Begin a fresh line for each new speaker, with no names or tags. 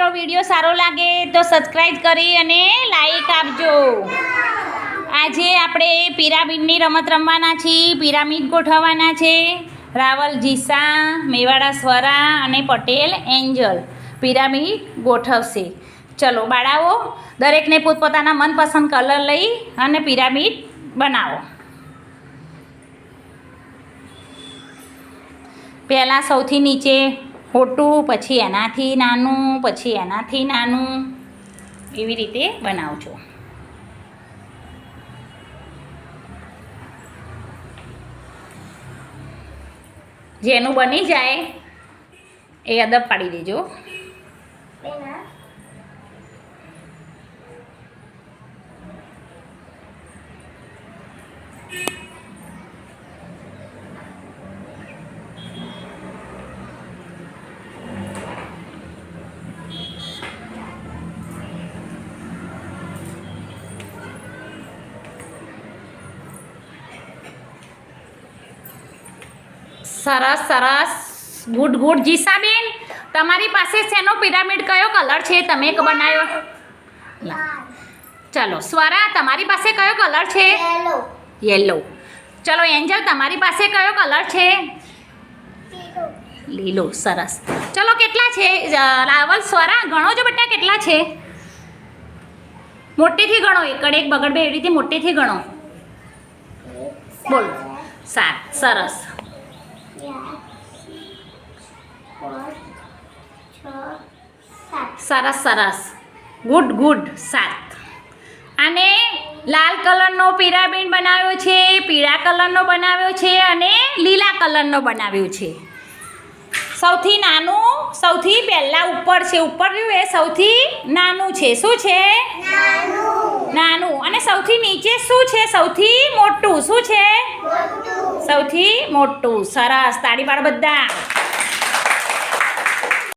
Video સારો લાગે તો સબસ્ક્રાઈબ કરી અને લાઈક આપજો. આજે આપણે પિરામિડની રમત રમવાના છીએ. પિરામિડ ગોઠવવાના છે. રાવલ જીસા, મેવાડા સ્વરા અને પટેલ એન્જલ પિરામિડ ગોઠવશે. ચલો બાળાઓ, દરેકને પોતપોતાના મનપસંદ કલર લઈ અને પિરામિડ બનાવો. પહેલાં સૌથી નીચે મોટું પછી એનાથી નાનું, પછી એનાથી નાનું. એવી રીતે બનાવજો જેનું બની જાય એ અદબ પાડી દેજો. સરસ સરસ. Good good. જીસાબેન તમારી પાસે શેનો પિરામિડ કયો કલર છે? તમે એક બનાવ્યો. ચલો સ્વરા તમારી પાસે કયો કલર છે?
યેલો
યેલો ચલો એન્જલ તમારી પાસે કયો કલર છે? લીલો. સરસ. ચલો કેટલા છે? રાવલ સ્વરા ગણો છો બેટા કેટલા છે? મોટેથી ગણો. એકડ એક બગડ બે એવી રીતે મોટેથી ગણો. બોલો. સાત. સરસ. સરસ સરસ ગુડ ગુડ સાત. અને લાલ કલરનો પિરામિડ બનાવ્યો છે પીળા કલરનો બનાવ્યો છે અને લીલા કલરનો બનાવ્યો છે. સૌથી નાનું સૌથી પહેલાં ઉપર છે ઉપર રહ્યું એ સૌથી નાનું છે. શું છે? નાનું. અને સૌથી નીચે શું છે? સૌથી મોટું. શું છે? સૌથી મોટું સરસ તાળી પાડો બધા.